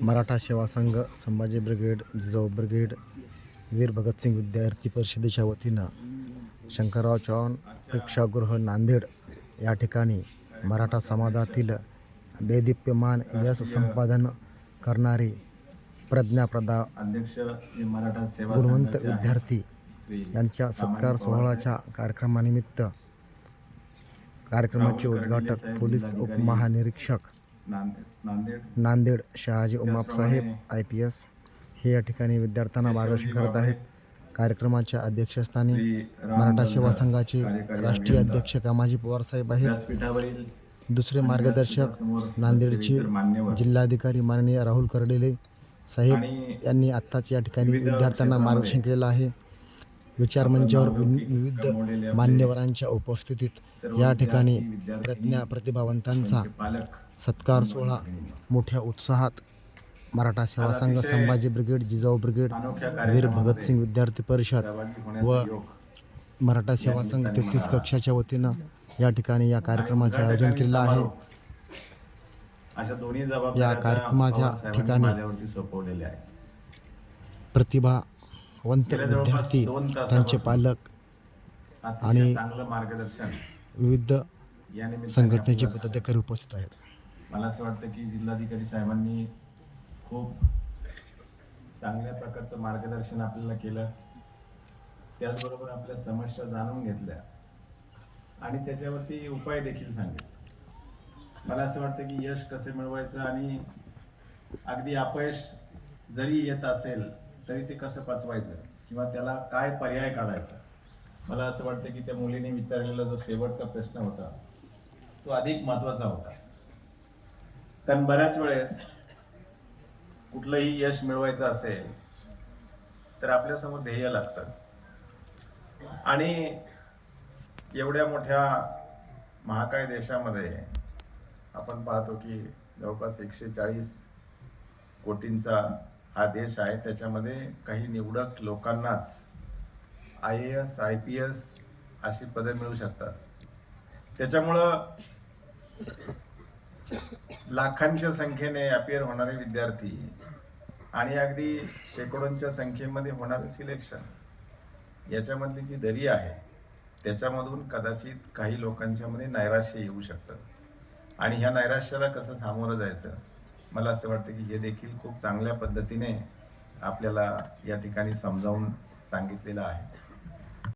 Maratha Seva Sangh Sambhaji brigade Jijau brigade Veer Bhagat Singh विद्यार्थी परिषदेच्या वतीनं शंकरराव चव्हाण प्रेक्षागृह नांदेड या ठिकाणी मराठा समाजातील देदीप्यमान यश संपादन करणारी प्रज्ञाप्रदा गुणवंत विद्यार्थी यांच्या सत्कार सोहळ्याच्या कार्यक्रमानिमित्त कार्यक्रमाचे उद्घाटक पोलीस उपमहानिरीक्षक नांदेड शहाजी उमापसाहेब आय पी एस. हे या ठिकाणी विद्यार्थ्यांना मार्गदर्शन करत आहेत. कार्यक्रमाच्या अध्यक्षस्थानी मराठा सेवा संघाचे राष्ट्रीय. अध्यक्ष कामाजी पवार साहेब आहेत. दुसरे मार्गदर्शक नांदेडचे जिल्हाधिकारी माननीय राहुल कर्डेले साहेब यांनी आत्ताच या ठिकाणी विद्यार्थ्यांना मार्गदर्शन केलेलं आहे. विचार मंचावर वि- नावलौकिक विविध मान्यवरांच्या उपस्थितीत या ठिकाणी प्रज्ञा प्रतिभावंतांचा सत्कार सोहळा मोठ्या उत्साहात मराठा सेवा संघ संभाजी ब्रिगेड जिजाऊ ब्रिगेड वीर भगतसिंग विद्यार्थी परिषद व मराठा सेवा संघ तेहतीस कक्षाच्या वतीनं या ठिकाणी या कार्यक्रमाचे आयोजन केलेलं आहे. आता कार्यक्रमाच्या ठिकाणी माझ्यावरती जवळपास विद्यार्थी त्यांचे पालक आणि चांगलं मार्गदर्शन विविध संघटनेचे पदाधिकारी उपस्थित आहेत. मला असं वाटतं की जिल्हाधिकारी साहेबांनी खूप चांगल्या प्रकारचं मार्गदर्शन आपल्याला केलं. त्याचबरोबर आपल्या समस्या जाणून घेतल्या. आणि त्याच्यावरती उपाय देखील सांगितले. मला असं वाटतं की यश कसे मिळवायचं आणि अगदी अपयश जरी येत असेल तरी ते कसं पचवायचं? किंवा त्याला काय पर्याय काढायचा? मला असं वाटतं की त्या मुलीने विचारलेला जो शेवटचा प्रश्न होता तो अधिक महत्त्वाचा होता. कारण बऱ्याच वेळेस कुठलंही यश मिळवायचं असेल तर आपल्यासमोर ध्येय लागतं. आणि एवढ्या मोठ्या महाकाय देशामध्ये आपण पाहतो की जवळपास एकशे चाळीस कोटींचा हा देश आहे. त्याच्यामध्ये काही निवडक लोकांनाच I A S I P S अशी पदं मिळू शकतात. त्याच्यामुळं लाखांच्या संख्येने अपिअर होणारे विद्यार्थी आणि अगदी शेकडोंच्या संख्येमध्ये होणारे सिलेक्शन याच्यामधली जी दरी आहे त्याच्यामधून कदाचित काही लोकांच्यामध्ये नैराश्य येऊ शकतं. आणि ह्या नैराश्याला कसं सामोरं जायचं? मला असं वाटतं की हे देखील खूप चांगल्या पद्धतीने आपल्याला या ठिकाणी समजावून सांगितलेलं आहे.